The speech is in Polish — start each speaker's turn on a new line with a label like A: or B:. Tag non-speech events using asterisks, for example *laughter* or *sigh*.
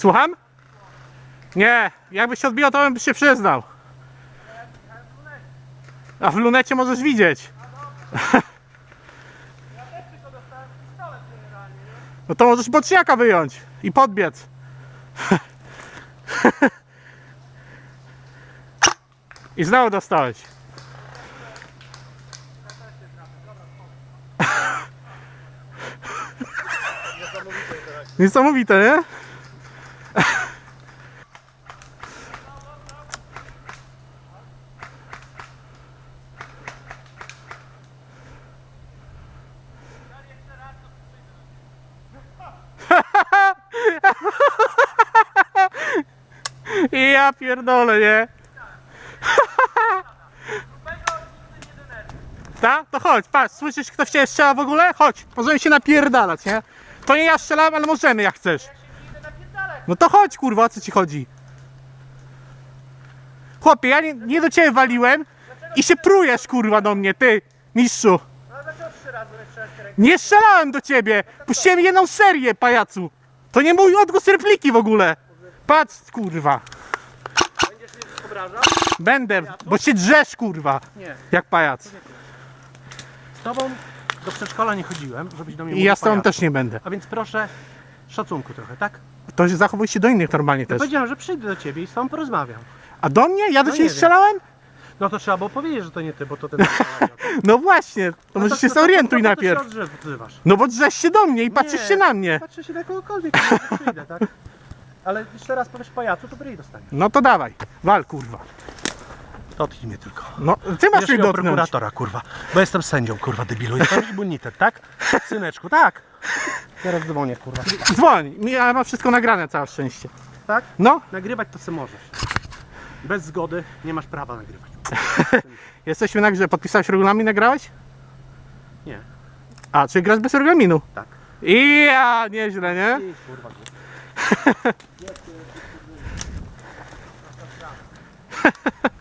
A: Słucham? Nie, jakbyś się odbijał, to bym się przyznał. A w lunecie możesz widzieć. *laughs* No to możesz boczniaka wyjąć i podbiec. *laughs* I znowu dostałeś. *laughs* Niesamowite, nie? Ja pierdolę, nie? Ta? To chodź, patrz, słyszysz kto w ciebie strzela w ogóle? Chodź, możemy się napierdalać, nie? To nie ja strzelam, ale możemy jak chcesz. No to chodź kurwa, o co ci chodzi? Chłopie, ja nie, nie do ciebie waliłem i się prujesz kurwa do mnie, ty, mistrzu. Nie strzelałem do ciebie, puściłem jedną serię, pajacu. To nie mój odgłos repliki w ogóle. Patrz, kurwa.
B: Będziesz mnie obrażał?
A: Będę, bo się drzesz, kurwa,
B: Nie.
A: jak pajac.
B: Z tobą do przedszkola nie chodziłem, żebyś do mnie
A: I
B: mówił
A: ja z tobą
B: pajacu.
A: też nie będę.
B: A więc proszę szacunku trochę, tak?
A: To się zachowuj się do innych normalnie
B: Ja
A: też.
B: powiedziałem, że przyjdę do ciebie i z tobą porozmawiam.
A: A do mnie? Ja do
B: No
A: ciebie
B: wiem.
A: strzelałem?
B: No to trzeba było powiedzieć, że to nie ty, bo to ten *laughs*
A: No właśnie, to może się zorientuj najpierw.
B: To się odzywasz.
A: No bo drzesz się do mnie i patrzysz się na mnie.
B: Patrzę się na kogokolwiek, przyjdę, tak? Ale jeszcze raz powiesz pajacu, to bryj dostaniesz.
A: No to dawaj, wal kurwa.
B: Dotknij mnie tylko.
A: No, ty masz
B: Wiesz,
A: mnie dotknąć.
B: prokuratora, kurwa. Bo jestem sędzią, kurwa, debilu. Jestem immunitet, tak? Syneczku, tak. Zaraz dzwonię, kurwa.
A: Dzwoń, ja mam wszystko nagrane, całe szczęście.
B: Tak?
A: No,
B: Nagrywać to se możesz. Bez zgody nie masz prawa nagrywać. *laughs*
A: jesteśmy na grze. Podpisałeś regulamin, nagrałeś?
B: Nie.
A: A, czyli grasz bez regulaminu?
B: Tak.
A: I ja, nieźle, nie?
B: I kurwa. *laughs*